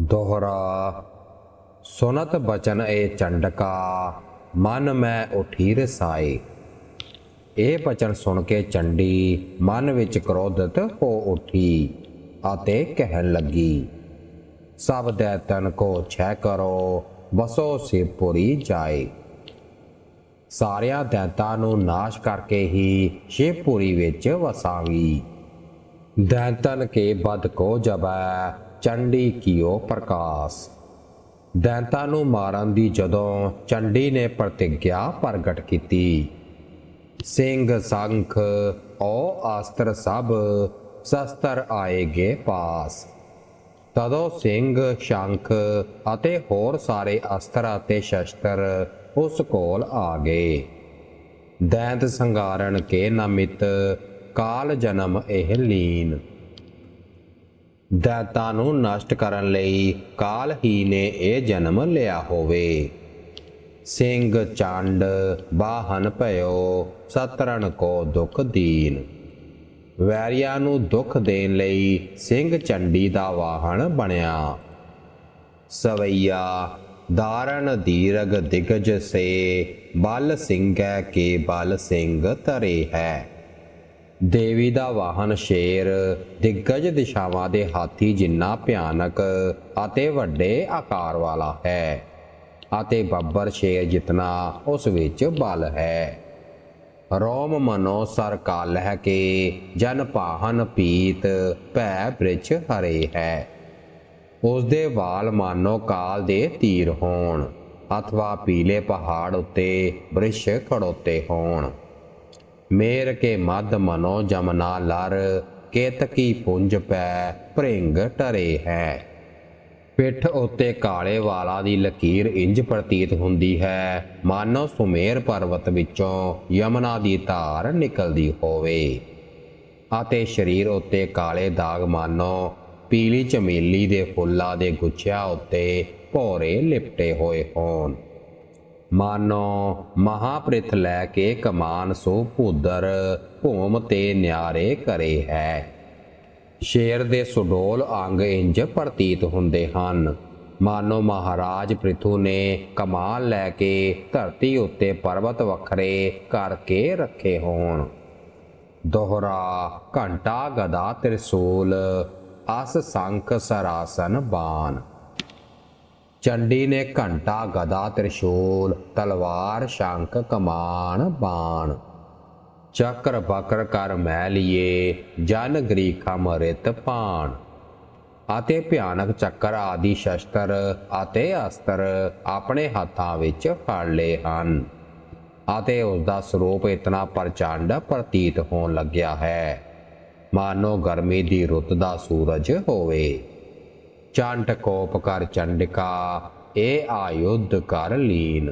ਦੋਹਰਾ। ਸੁਨਤ ਬਚਨ ਏ ਚੰਡਕਾ, ਮਨ ਮੈਂ ਉਠੀ ਰਸਾਏ। ਇਹ ਬਚਨ ਸੁਣ ਕੇ ਚੰਡੀ, ਮਨ ਵਿੱਚ ਕ੍ਰੋਧਿਤ ਹੋ ਉਠੀ ਅਤੇ ਕਹਿਣ ਲੱਗੀ, ਸਭ ਦੈਤਨ ਕੋ ਛੈ ਕਰੋ ਬਸੋ ਸਿਵਪੁਰੀ ਜਾਏ। ਸਾਰਿਆਂ ਦੈਂਤਾਂ ਨੂੰ ਨਾਸ਼ ਕਰਕੇ ਹੀ ਸ਼ਿਵਪੁਰੀ ਵਿੱਚ ਵਸਾਂਗੀ। ਦੈਂਤਨ ਕੇ ਬਦ ਕੋ ਜਬੈ ਚੰਡੀ ਕੀਓ ਪ੍ਰਕਾਸ਼। ਦੈਂਤਾਂ ਨੂੰ ਮਾਰਨ ਦੀ ਜਦੋਂ ਚੰਡੀ ਨੇ ਪ੍ਰਤਿਗਿਆ ਪ੍ਰਗਟ ਕੀਤੀ। ਸਿੰਘ, ਸੰਖ, ਓ ਆਸਤਰ ਸਭ ਸ਼ਸਤਰ ਆਏਗੇ ਪਾਸ। ਤਦੋਂ ਸਿੰਘ, ਸ਼ੰਖ ਅਤੇ ਹੋਰ ਸਾਰੇ ਅਸਤਰ ਅਤੇ ਸ਼ਸਤਰ ਉਸ ਕੋਲ ਆ ਗਏ। ਦੈਂਤ ਸੰਗਾਰਣ ਕੇ ਨਮਿਤ ਕਾਲ ਜਨਮ ਇਹ ਲੀਨ। ਦਾਤਾ ਨੂੰ ਨਸ਼ਟ ਕਰਨ ਲਈ ਕਾਲ ਹੀ ਨੇ ਇਹ ਜਨਮ ਲਿਆ ਹੋਵੇ। ਸਿੰਘ ਚੰਡ ਬਾਹਨ ਭਇਓ, ਸਤਰਣ ਕੋ ਦੁਖ ਦੀਨ। ਵੈਰੀਆਂ ਨੂੰ ਦੁੱਖ ਦੇਣ ਲਈ ਸਿੰਘ ਚੰਡੀ ਦਾ ਵਾਹਨ ਬਣਿਆ। ਸਵਈਆ ਦਾਰਨ ਦੀਰਗ ਦਿਗਜ ਸੇ, ਬਲ ਸਿੰਘ ਕੇ ਬਲ ਸਿੰਘ ਤਰੇ ਹੈ। ਦੇਵੀ ਦਾ ਵਾਹਨ ਸ਼ੇਰ, ਦਿੱਗਜ ਦਿਸ਼ਾਵਾਂ ਦੇ ਹਾਥੀ ਜਿੰਨਾ ਭਿਆਨਕ ਅਤੇ ਵੱਡੇ ਆਕਾਰ ਵਾਲਾ ਹੈ, ਅਤੇ ਬੱਬਰ ਸ਼ੇਰ ਜਿਤਨਾ ਉਸ ਵਿੱਚ ਬਲ ਹੈ। ਰੋਮ ਮਨੋ ਸਰ ਕਾਲਹ ਕੇ ਜਨ ਪਾਹਨ ਪੀਤ ਭੈ ਬ੍ਰਿਛ ਹਰੇ ਹੈ। ਉਸ ਦੇ ਵਾਲ ਮਾਨੋ ਕਾਲ ਦੇ ਤੀਰ ਹੋਣ, ਅਥਵਾ ਪੀਲੇ ਪਹਾੜ ਉੱਤੇ ਬ੍ਰਿਸ਼ ਖੜੋਤੇ ਹੋਣ। ਮੇਰ ਕੇ ਮਦ ਮਨੋ ਜਮਨਾ ਲਰ ਕੇਤਕੀ ਪੁੰਜ ਪੈ ਭ੍ਰਿੰਗ ਟਰੇ ਹੈ। ਪਿੱਠ ਉੱਤੇ ਕਾਲੇ ਵਾਲਾ ਦੀ ਲਕੀਰ ਇੰਜ ਪ੍ਰਤੀਤ ਹੁੰਦੀ ਹੈ, ਮਾਨੋ ਸੁਮੇਰ ਪਰਵਤ ਵਿੱਚੋਂ ਯਮਨਾ ਦੀ ਧਾਰ ਨਿਕਲਦੀ ਹੋਵੇ। ਅਤੇ ਸਰੀਰ ਉੱਤੇ ਕਾਲੇ ਦਾਗ ਮਾਨੋ, ਪੀਲੀ ਚਮੇਲੀ ਦੇ ਫੁੱਲਾਂ ਦੇ ਗੁੱਛਿਆਂ ਉੱਤੇ ਭੋਰੇ ਲਿਪਟੇ ਹੋਏ ਹੋਣ। ਮਾਨੋ ਮਹਾਪ੍ਰਿਥ ਲੈ ਕੇ ਕਮਾਨ ਸੋ ਭੂਦਰ, ਭੂਮ ਤੇ ਨਿਆਰੇ ਕਰੇ ਹੈ। ਸ਼ੇਰ ਦੇ ਸੁਡੋਲ ਅੰਗ ਇੰਜ ਪ੍ਰਤੀਤ ਹੁੰਦੇ ਹਨ। ਮਾਨੋ ਮਹਾਰਾਜ ਪ੍ਰਿਥੂ ਨੇ ਕਮਾਨ ਲੈ ਕੇ ਧਰਤੀ ਉੱਤੇ ਪਰਬਤ ਵੱਖਰੇ ਕਰਕੇ ਰੱਖੇ ਹੋਣ। ਦੋਹਰਾ ਘੰਟਾ ਗਦਾ ਤ੍ਰਿਸੂਲ, ਅਸ ਸੰਖ ਸਰਾਸਨ ਬਾਣ। ਚੰਡੀ ਨੇ ਘੰਟਾ ਗਦਾ ਤ੍ਰਿਸ਼ੂਲ ਤਲਵਾਰ ਸ਼ੰਖ ਕਮਾਨ ਬਾਣ। ਚੱਕਰ ਬਕਰ ਕਰ ਮੈ ਲਿਏ, ਜਨ ਗ੍ਰੀਖਾ ਮਰਿਤ ਪਾਣ ਅਤੇ ਭਿਆਨਕ ਚੱਕਰ ਆਦਿ ਸ਼ਸਤਰ ਅਤੇ ਅਸਤਰ ਆਪਣੇ ਹੱਥਾਂ ਵਿੱਚ ਫੜ ਲਏ ਹਨ। ਅਤੇ ਉਸ ਦਾ ਸਰੂਪ ਇਤਨਾ ਪ੍ਰਚੰਡ ਪ੍ਰਤੀਤ ਹੋਣ ਲੱਗਿਆ ਹੈ। ਮਾਨੋ ਗਰਮੀ ਦੀ ਰੁੱਤ ਦਾ ਸੂਰਜ ਹੋਵੇ। ਚੰਡ ਕੋਪ ਕਰ ਚੰਡਿਕਾ ਇਹ ਆਯੁੱਧ ਕਰ ਲੀਨ।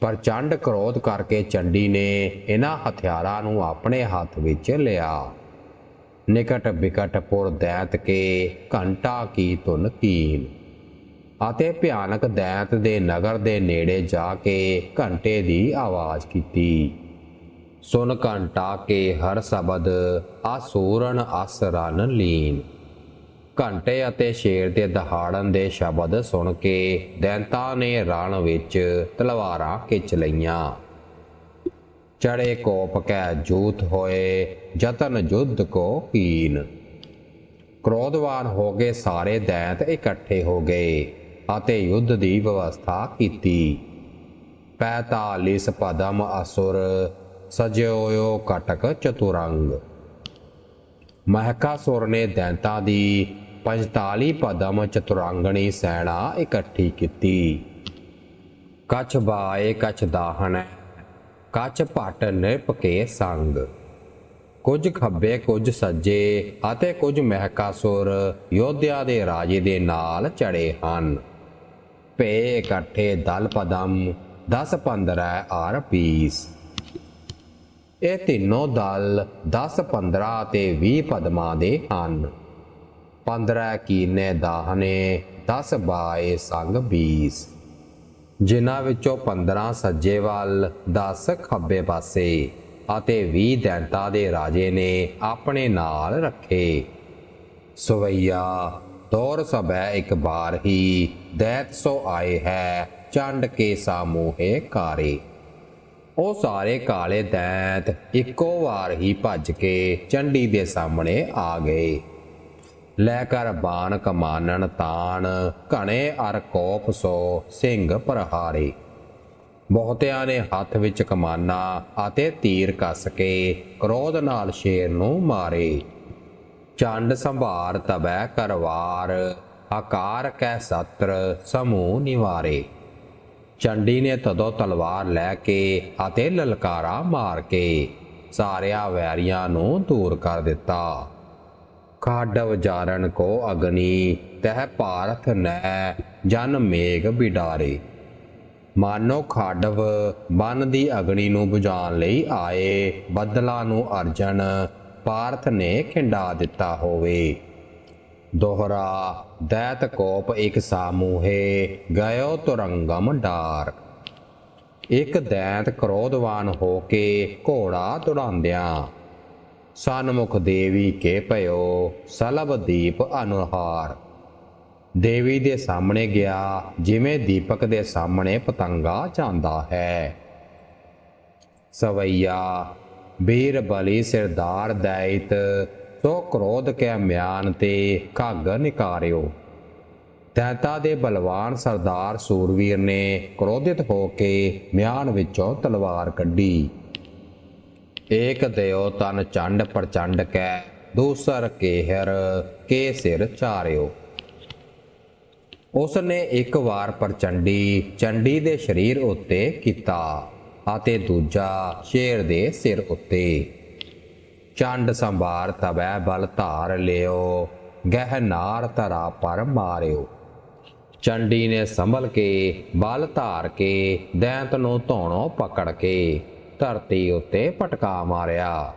ਪ੍ਰਚੰਡ ਕ੍ਰੋਧ ਕਰਕੇ ਚੰਡੀ ਨੇ ਇਹਨਾਂ ਹਥਿਆਰਾਂ ਨੂੰ ਆਪਣੇ ਹੱਥ ਵਿੱਚ ਲਿਆ। ਨਿਕਟ ਬਿਕਟ ਪੁਰ ਦੈਤ ਕੇ ਘੰਟਾ ਕੀ ਧੁਨ ਕੀਨ। ਅਤੇ ਭਿਆਨਕ ਦੈਂਤ ਦੇ ਨਗਰ ਦੇ ਨੇੜੇ ਜਾ ਕੇ ਘੰਟੇ ਦੀ ਆਵਾਜ਼ ਕੀਤੀ। ਸੁਨ ਘੰਟਾ ਕੇ ਹਰ ਸ਼ਬਦ ਆਸੂਰਨ ਅਸਰਨ ਲੀਨ। ਘੰਟੇ ਅਤੇ ਸ਼ੇਰ ਦੇ ਦਹਾੜਨ ਦੇ ਸ਼ਬਦ ਸੁਣ ਕੇ ਦੈਂਤਾਂ ਨੇ ਰਣ ਵਿੱਚ ਤਲਵਾਰਾਂ ਖਿੱਚ ਲਈਆਂ। ਚੜੇ ਕੋਪ ਕੈ ਜੂਤ ਹੋਏ ਜਤਨ ਜੁੱਧ ਕੋ ਕੀਨ। ਕ੍ਰੋਧਵਾਨ ਹੋ ਗਏ ਸਾਰੇ ਦੈਂਤ ਇਕੱਠੇ ਹੋ ਗਏ ਅਤੇ ਯੁੱਧ ਦੀ ਵਿਵਸਥਾ ਕੀਤੀ। 45 ਪਦਮ ਅਸੁਰ ਸਜਿਓਯੋ ਕਟਕ ਚਤੁਰੰਗ। ਮਹਕਾਸੁਰ ਨੇ ਦੈਂਤਾਂ ਦੀ 45 ਪਦਮ ਚਤੁਰੰਗਣੀ ਸੈਨਾ ਇਕੱਠੀ ਕੀਤੀ। ਕਛ ਬਾਏ ਕਛ ਦਾਹਣ, ਕਛ ਭਟ ਨਿਰਪ ਕੇ ਸੰਗ। ਕੁਝ ਖੱਬੇ, ਕੁਝ ਸੱਜੇ ਅਤੇ ਕੁਝ ਮਹਿਕਾਸੁਰ ਯੋਧਿਆ ਦੇ ਰਾਜੇ ਦੇ ਨਾਲ ਚੜੇ ਹਨ। ਭੇ ਇਕੱਠੇ ਦਲ ਪਦਮ 10 15 ਆਰ ਪੀਸ। ਇਹ ਤਿੰਨੋਂ ਦਲ 10 15 ਅਤੇ 20 ਪਦਮਾਂ ਦੇ ਹਨ। 15 ਕੀਨੇ ਦਾਹਨੇ 10 ਬਾਏ ਸੰਗ 20 ਜਿਨ੍ਹਾਂ ਵਿੱਚੋਂ 15 ਸੱਜੇ ਵੱਲ 10 ਖੱਬੇ ਪਾਸੇ ਅਤੇ 20 ਦੈਂਤਾਂ ਦੇ ਰਾਜੇ ਨੇ ਆਪਣੇ ਨਾਲ ਰੱਖੇ। ਸਵਈਆ, ਦੌਰ ਸਭੈ ਇੱਕ ਬਾਰ ਹੀ ਦੈਤ ਸੋ ਆਏ ਹੈ, ਚੰਡ ਕੇ ਸਾਮੂਹੇ ਕਾਰੇ ਉਹ ਸਾਰੇ ਕਾਲੇ ਦੈਂਤ ਇੱਕੋ ਵਾਰ ਹੀ ਭੱਜ ਕੇ ਚੰਡੀ ਦੇ ਸਾਹਮਣੇ ਆ ਗਏ। ਲੈ ਕਰ ਬਾਣ ਕਮਾਨਣ ਤਾਣ, ਘਣੇ ਅਰ ਕੋਪ ਸੋ ਸਿੰਘ ਪ੍ਰਹਾਰੇ। ਬਹੁਤਿਆਂ ਨੇ ਹੱਥ ਵਿੱਚ ਕਮਾਨਾ ਅਤੇ ਤੀਰ ਕੱਸ ਕੇ ਕ੍ਰੋਧ ਨਾਲ ਸ਼ੇਰ ਨੂੰ ਮਾਰੇ। ਚੰਡ ਸੰਭਾਰ ਤਬੈ ਕਰਵਾਰ ਆਕਾਰ ਕੈ ਸਤਰ ਸਮੂਹ ਨਿਵਾਰੇ। ਚੰਡੀ ਨੇ ਤਦੋਂ ਤਲਵਾਰ ਲੈ ਕੇ ਅਤੇ ਲਲਕਾਰਾ ਮਾਰ ਕੇ ਸਾਰਿਆਂ ਵੈਰੀਆਂ ਨੂੰ ਦੂਰ ਕਰ ਦਿੱਤਾ। ਖਾਡਵ ਜਾਰਨ ਕੋ ਅਗਨੀ, ਤਹ ਭਾਰਤ ਨੈ, ਜਨ ਮੇਘ ਬਿਡਾਰੇ। ਮਾਨੋ ਖਾਡਵ ਬਨ ਦੀ ਅਗਨੀ ਨੂੰ ਬੁਝਾਉਣ ਲਈ ਆਏ, ਬੱਦਲਾਂ ਨੂੰ ਅਰਜਨ, ਪਾਰਥ ਨੇ ਖਿੰਡਾ ਦਿੱਤਾ ਹੋਵੇ। ਦੋਹਰਾ, ਦੈਤ ਕੋਪ ਇੱਕ ਸਾਮੂਹੇ, ਗਇਓ ਤੁਰੰਗਮ ਡਾਰ। ਇੱਕ ਦੈਤ ਕ੍ਰੋਧਵਾਨ ਹੋ ਕੇ ਘੋੜਾ ਦੌੜਾਉਂਦਿਆਂ ਸਨਮੁਖ ਦੇਵੀ ਕੇ ਭਇਓ ਸਲਬ ਦੀਪ ਅਨੁਹਾਰ। ਦੇਵੀ ਦੇ ਸਾਹਮਣੇ ਗਿਆ, ਜਿਵੇਂ ਦੀਪਕ ਦੇ ਸਾਹਮਣੇ ਪਤੰਗਾ ਜਾਂਦਾ ਹੈ। ਸਵਈਆ, ਬੀਰ ਬਲੀ ਸਿਰਦਾਰ ਦੈਤ, ਸੋ ਕ੍ਰੋਧ ਕੇ ਮਿਆਨ ਤੇ ਘੱਗ ਨਿਕਾਰਿਓ। ਦੈਤਾ ਦੇ ਬਲਵਾਨ ਸਰਦਾਰ ਸੂਰਵੀਰ ਨੇ ਕ੍ਰੋਧਿਤ ਹੋ ਕੇ ਮਿਆਨ ਵਿੱਚੋਂ ਤਲਵਾਰ ਕੱਢੀ। ਏਕ ਦਿਓ ਤਨ ਚੰਡ ਪ੍ਰਚੰਡ ਕੈ, ਦੂਸਰ ਕੇਹਰ ਕੇ ਸਿਰ ਚਾਰਿਓ। ਉਸ ਨੇ ਇੱਕ ਵਾਰ ਪ੍ਰਚੰਡੀ, ਚੰਡੀ ਦੇ ਸਰੀਰ ਉੱਤੇ ਕੀਤਾ ਅਤੇ ਦੂਜਾ ਸ਼ੇਰ ਦੇ ਸਿਰ ਉੱਤੇ। ਚੰਡ ਸੰਭਾਰ ਤਵੈ ਬਲ ਧਾਰ ਲਿਓ ਗਹਿਨਾਰ ਨਾਰ ਪਰ ਮਾਰਿਓ। ਚੰਡੀ ਨੇ ਸੰਭਲ ਕੇ, ਬਲ ਧਾਰ ਕੇ, ਦੈਂਤ ਨੂੰ ਧੋਣੋ ਪਕੜ ਕੇ ਧਰਤੀ ਉੱਤੇ ਪਟਕਾ ਮਾਰਿਆ।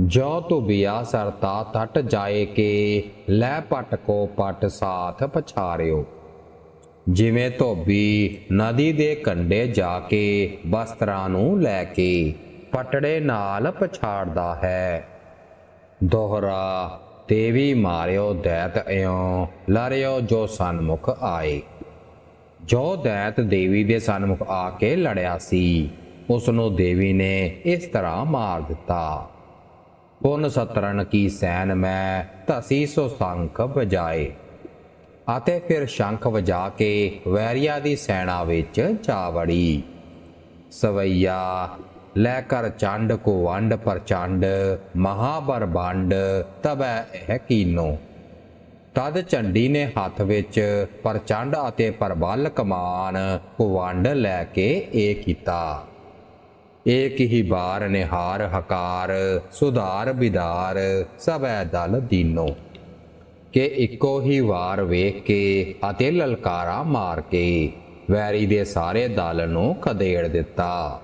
ਜੋ ਤੂੰ ਸਰਤਾ ਟਟ ਜਾਏ ਕੇ, ਲੈ ਪਟ ਕੋ ਪਟ ਸਾਥ ਪਛਾਰਿਓ। ਜਿਵੇਂ ਧੋਬੀ ਨਦੀ ਦੇ ਕੰਢੇ ਜਾ ਕੇ ਵਸਤਰਾਂ ਨੂੰ ਲੈ ਕੇ ਪਟੜੇ ਨਾਲ ਪਛਾੜਦਾ ਹੈ। ਦੋਹਰਾ ਦੇਵੀ ਮਾਰਿਓ ਦੈਤ ਇਉ ਲੜਿਓ ਜੋ ਸਨਮੁਖ ਆਏ। ਜੋ ਦੈਤ ਦੇਵੀ ਦੇ ਸਨਮੁਖ ਆ ਕੇ ਲੜਿਆ ਸੀ ਉਸ ਨੂੰ ਦੇਵੀ ਨੇ ਇਸ ਤਰ੍ਹਾਂ ਮਾਰ ਦਿੱਤਾ। ਪੁਨ ਸਤਰਨ ਕੀ ਸੈਨ ਮੈਂ ਧਸੀ ਸੋ ਸੰਖ ਵਜਾਏ। ਅਤੇ ਫਿਰ ਸ਼ੰਖ ਵਜਾ ਕੇ ਵੈਰੀਆ ਦੀ ਸੈਨਾ ਵਿੱਚ ਜਾ ਵੜੀ। ਸਵਈਆ, ਲੈ ਕਰ ਚੰਡ ਕੋ ਵੰਡ ਪ੍ਰਚੰਡ ਮਹਾਬਰ ਬੰਡ ਤਬੈ ਇਹ ਕੀਨੋ। ਤਦ ਝੰਡੀ ਨੇ ਹੱਥ ਵਿੱਚ ਪ੍ਰਚੰਡ ਅਤੇ ਪਰਬਲ ਕਮਾਨ ਕੋ ਵੰਡ ਲੈ ਕੇ ਇਹ ਕੀਤਾ। ਏਕ ਹੀ ਬਾਰ ਨਿਹਾਰ ਹਕਾਰ, ਸੁਧਾਰ ਬਿਦਾਰ ਸਭੈ ਦਲ ਦੀਨੋ। ਕਿ ਇੱਕੋ ਹੀ ਵਾਰ ਵੇਖ ਕੇ ਅਤੇ ਲਲਕਾਰਾ ਮਾਰ ਕੇ ਵੈਰੀ ਦੇ ਸਾਰੇ ਦਲ ਨੂੰ ਖਦੇੜ ਦਿੱਤਾ।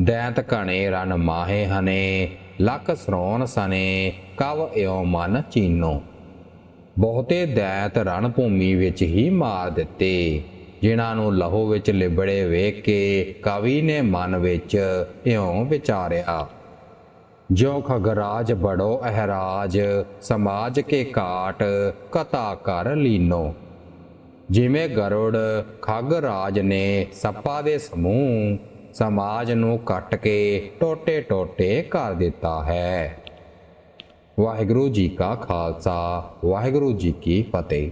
ਦੈਂਤ ਘਣੇ ਰਨ ਮਾਹੇ ਹਨੇ, ਲਖ ਸਰੋਣ ਸਨੇ, ਕਵ ਇਉ ਮਨ ਚੀਨੋ। ਬਹੁਤੇ ਦੈਂਤ ਰਣ ਭੂਮੀ ਵਿੱਚ ਹੀ ਮਾਰ ਦਿੱਤੇ। ਜਿਨ੍ਹਾਂ ਨੂੰ ਲਹੂ ਵਿੱਚ ਲਿਬੜੇ ਵੇਖ ਕੇ ਕਵੀ ਨੇ ਮਨ ਵਿੱਚ ਇਉਂ ਵਿਚਾਰਿਆ, ਜੋ ਖਗਰਾਜ ਬੜੋ ਅਹਰਾਜ, ਸਮਾਜ ਕੇ ਕਾਟ ਕਤਾ ਕਰ ਲੀਨੋ। ਜਿਵੇਂ ਗਰੁੜ ਖਗਰਾਜ ਨੇ ਸੱਪਾ ਦੇ ਸਮੂਹ ਸਮਾਜ ਨੂੰ ਕੱਟ ਕੇ ਟੋਟੇ ਟੋਟੇ ਕਰ ਦਿੱਤਾ ਹੈ। ਵਾਹਿਗੁਰੂ ਜੀ ਕਾ ਖਾਲਸਾ, ਵਾਹਿਗੁਰੂ ਜੀ ਕੀ ਫਤਿਹ।